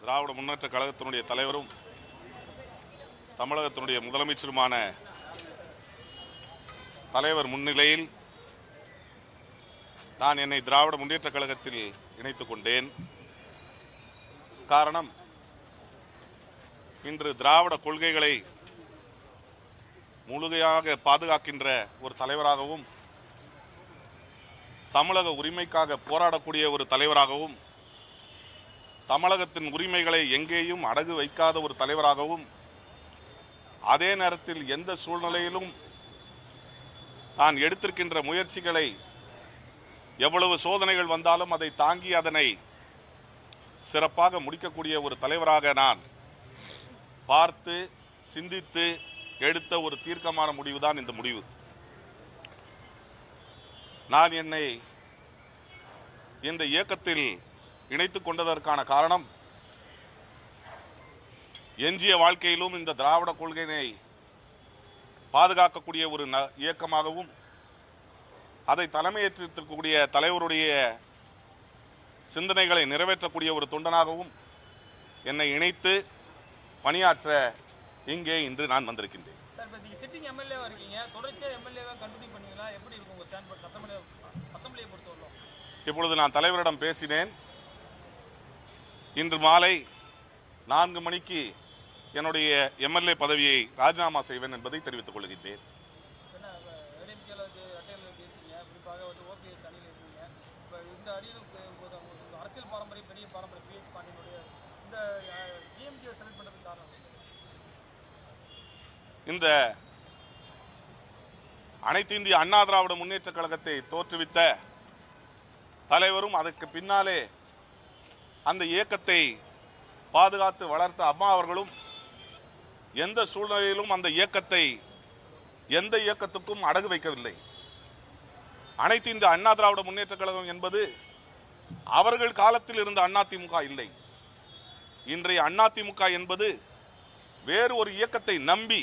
திராவிட முன்னேற்ற கழகத்தினுடைய தலைவரும் தமிழகத்தினுடைய முதலமைச்சருமான தலைவர் முன்னிலையில் நான் என்னை திராவிட முன்னேற்ற கழகத்தில் இணைத்துக் கொண்டேன். காரணம் இன்று திராவிட கொள்கைகளை முழுமையாக பாதுகாக்கின்ற ஒரு தலைவராகவும் தமிழக உரிமைக்காக போராடக்கூடிய ஒரு தலைவராகவும் தமிழகத்தின் உரிமைகளை எங்கேயும் அடகு வைக்காத ஒரு தலைவராகவும் அதே நேரத்தில் எந்த சூழ்நிலையிலும் தான் எடுத்திருக்கின்ற முயற்சிகளை எவ்வளவு சோதனைகள் வந்தாலும் அதை தாங்கி அதனை சிறப்பாக முடிக்கக்கூடிய ஒரு தலைவராக நான் பார்த்து சிந்தித்து எடுத்த ஒரு தீர்க்கமான முடிவுதான் இந்த முடிவு. நான் என்னை இந்த இயக்கத்தில் இணைத்துக் கொண்டதற்கான காரணம் எஞ்சிய வாழ்க்கையிலும் இந்த திராவிட கொள்கையினை பாதுகாக்கக்கூடிய ஒரு ந- இயக்கமாகவும் அதை தலைமையேற்றிருக்கக்கூடிய தலைவருடைய சிந்தனைகளை நிறைவேற்றக்கூடிய ஒரு தொண்டனாகவும் என்னை இணைத்து பணியாற்ற இங்கே இன்று நான் வந்திருக்கின்றேன். இப்பொழுது நான் தலைவரிடம் பேசினேன். இன்று மாலை நான்கு மணிக்கு என்னுடைய எம்எல்ஏ பதவியை ராஜினாமா செய்வேன் என்பதை தெரிவித்துக் கொள்கின்றேன். இந்த அனைத்து இந்திய அண்ணா திராவிட முன்னேற்ற கழகத்தை தோற்றுவித்த தலைவரும் அதற்கு பின்னாலே அந்த இயக்கத்தை பாதுகாத்து வளர்த்த அம்மா அவர்களும் எந்த சூழ்நிலையிலும் அந்த இயக்கத்தை எந்த இயக்கத்துக்கும் அடகு வைக்கவில்லை. அனைத்து இந்த அண்ணா திராவிட முன்னேற்ற கழகம் என்பது அவர்கள் காலத்தில் இருந்த அதிமுக இல்லை. இன்றைய அதிமுக என்பது வேறு ஒரு இயக்கத்தை நம்பி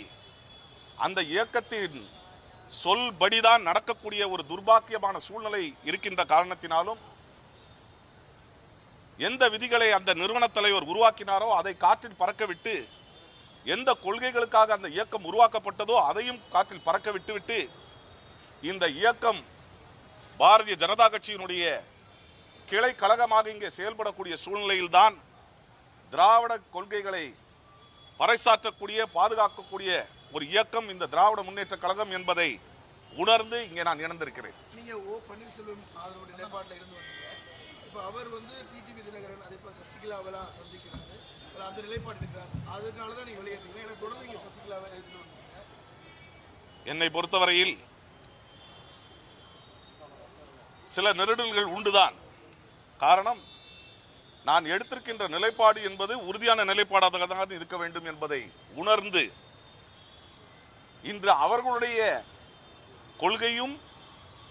அந்த இயக்கத்தின் சொல்படிதான் நடக்கக்கூடிய ஒரு துர்பாக்கியமான சூழ்நிலை இருக்கின்ற காரணத்தினாலும் எந்த விதிகளை அந்த நிறுவன தலைவர் உருவாக்கினாரோ அதை காற்றில் பறக்க விட்டு எந்த கொள்கைகளுக்காக அந்த இயக்கம் உருவாக்கப்பட்டதோ அதையும் காற்றில் பறக்க விட்டுவிட்டு இந்த இயக்கம் பாரதிய ஜனதா கட்சியினுடைய கிளை கழகமாக இங்கே செயல்படக்கூடிய சூழ்நிலையில்தான் திராவிட கொள்கைகளை பறைசாற்றக்கூடிய பாதுகாக்கக்கூடிய ஒரு இயக்கம் இந்த திராவிட முன்னேற்ற கழகம் என்பதை உணர்ந்து இங்கே நான் இணைந்திருக்கிறேன். இப்போ அவர் வந்து டிடிவி தினகரன் அதே போல் சசிகலாவெல்லாம் சந்திக்கிறாரு. அவர் அந்த நிலைப்பாடு இருக்கிறார் அதனால தான் நீங்கள் வெளியேறீங்க எனக்கு தொடர்ந்து நீங்கள் சசிகலாவை எடுத்துட்டு என்னை பொறுத்தவரையில் சில நெருடல்கள் உண்டுதான். காரணம் நான் எடுத்திருக்கின்ற நிலைப்பாடு என்பது உறுதியான நிலைப்பாடாக தான் இருக்க வேண்டும் என்பதை உணர்ந்து இன்று அவர்களுடைய கொள்கையும்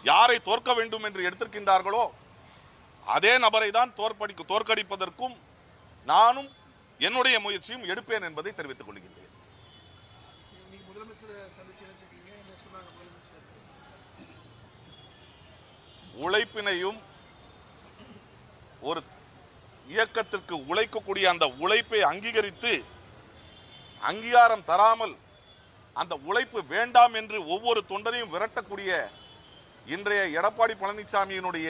யாரை தோற்க வேண்டும் என்று எடுத்திருக்கின்றார்களோ அதே நபரை தான் தோற்படி தோற்கடிப்பதற்கும் நானும் என்னுடைய முயற்சியும் எடுப்பேன் என்பதை தெரிவித்துக் கொள்கின்றேன். உழைப்பினையும் ஒரு இயக்கத்திற்கு உழைக்கக்கூடிய அந்த உழைப்பை அங்கீகரித்து அங்கீகாரம் தராமல் அந்த உழைப்பு வேண்டாம் என்று ஒவ்வொரு தொண்டரையும் விரட்டக்கூடிய இன்றைய எடப்பாடி பழனிசாமியினுடைய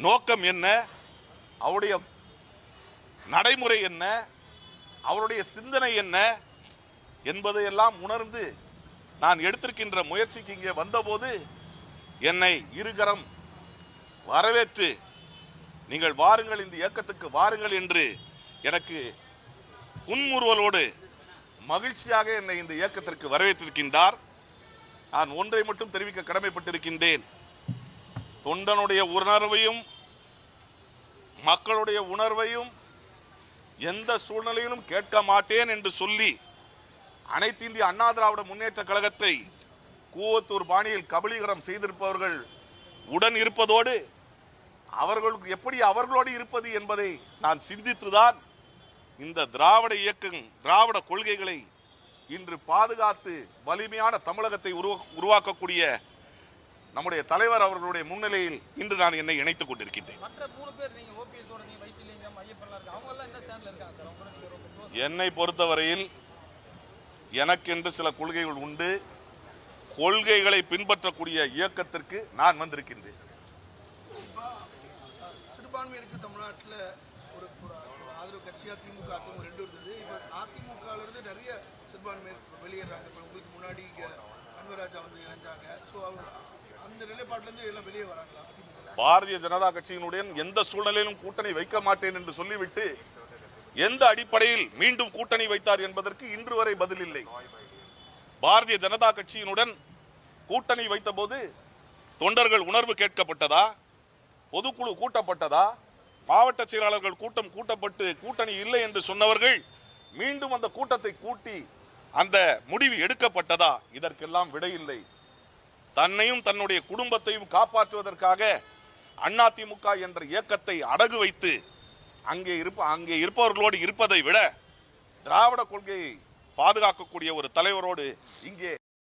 நோக்கம் என்ன? அவருடைய நடைமுறை என்ன? அவருடைய சிந்தனை என்ன? என்பதையெல்லாம் உணர்ந்து நான் எடுத்திருக்கின்ற முயற்சிக்கு இங்கே வந்தபோது என்னை இருகரம் வரவேற்று நீங்கள் வாருங்கள் இந்த இயக்கத்துக்கு வாருங்கள் என்று எனக்கு புன்முறுவலோடு மகிழ்ச்சியாக என்னை இந்த இயக்கத்திற்கு வரவேற்றிருக்கின்றார். நான் ஒன்றை மட்டும் தெரிவிக்க கடமைப்பட்டிருக்கின்றேன். தொண்டனுடைய உணர்வையும் மக்களுடைய உணர்வையும் எந்த சூழ்நிலையிலும் கேட்க மாட்டேன் என்று சொல்லி அனைத்து இந்திய அண்ணா திராவிட முன்னேற்ற கழகத்தை கூவத்தூர் பாணியில் கபலீகரம் செய்திருப்பவர்கள் உடன் இருப்பதோடு அவர்களுக்கு எப்படி அவர்களோடு இருப்பது என்பதை நான் சிந்தித்துதான் இந்த திராவிட இயக்கம் திராவிட கொள்கைகளை இன்று பாதுகாத்து வலிமையான தமிழகத்தை உருவா உருவாக்கக்கூடிய நம்முடைய தலைவர் அவர்களுடைய முன்னிலையில் இன்று நான் என்னை இணைத்துக் கொண்டிருக்கின்றேன். மற்ற மூணு பேர் நீங்க ஓபிஎஸோட நீங்க வைத்திலிங்கம் ஐயப்பன்லாம் இருக்கு அவங்க எல்லாம் என்ன அவங்க பொறுத்தவரையில் எனக்கென்று சில கொள்கைகள் உண்டு. கொள்கைகளை பின்பற்றக்கூடிய இயக்கத்திற்கு நான் வந்திருக்கின்றேன். சிறுபான்மையினருக்கு தமிழ்நாட்டில் ஒரு ஆதரவு கட்சியாக திமுக அதிமுக ரெண்டு இருந்தது. இப்போ அதிமுகல இருந்து நிறைய சிறுபான்மையினர் வெளியேறாங்க. இப்போ உங்களுக்கு முன்னாடி இங்க அன்வராஜா வந்து இணைஞ்சாங்க. ஸோ அவர் பாரதிய ஜனதா கட்சியினுடன் எந்த சூழ்நிலையிலும் கூட்டணி வைக்க மாட்டேன் என்று சொல்லிவிட்டு எந்த அடிப்படையில் மீண்டும் கூட்டணி வைத்தார் என்பதற்கு இன்று வரை பதில் இல்லை. பாரதிய ஜனதா கட்சியினுடன் கூட்டணி வைத்தபோது தொண்டர்கள் உணர்வு கேட்கப்பட்டதா? பொதுக்குழு கூட்டப்பட்டதா? மாவட்ட செயலாளர்கள் கூட்டம் கூட்டப்பட்டு கூட்டணி இல்லை என்று சொன்னவர்கள் மீண்டும் அந்த கூட்டத்தை கூட்டி அந்த முடிவு எடுக்கப்பட்டதா? இதற்கெல்லாம் விடையில்லை தன்னையும் தன்னுடைய குடும்பத்தையும் காப்பாற்றுவதற்காக அதிமுக என்ற இயக்கத்தை அடகு வைத்து அங்கே இருப்ப அங்கே இருப்பவர்களோடு இருப்பதை விட திராவிட கொள்கையை பாதுகாக்கக்கூடிய ஒரு தலைவரோடு இங்கே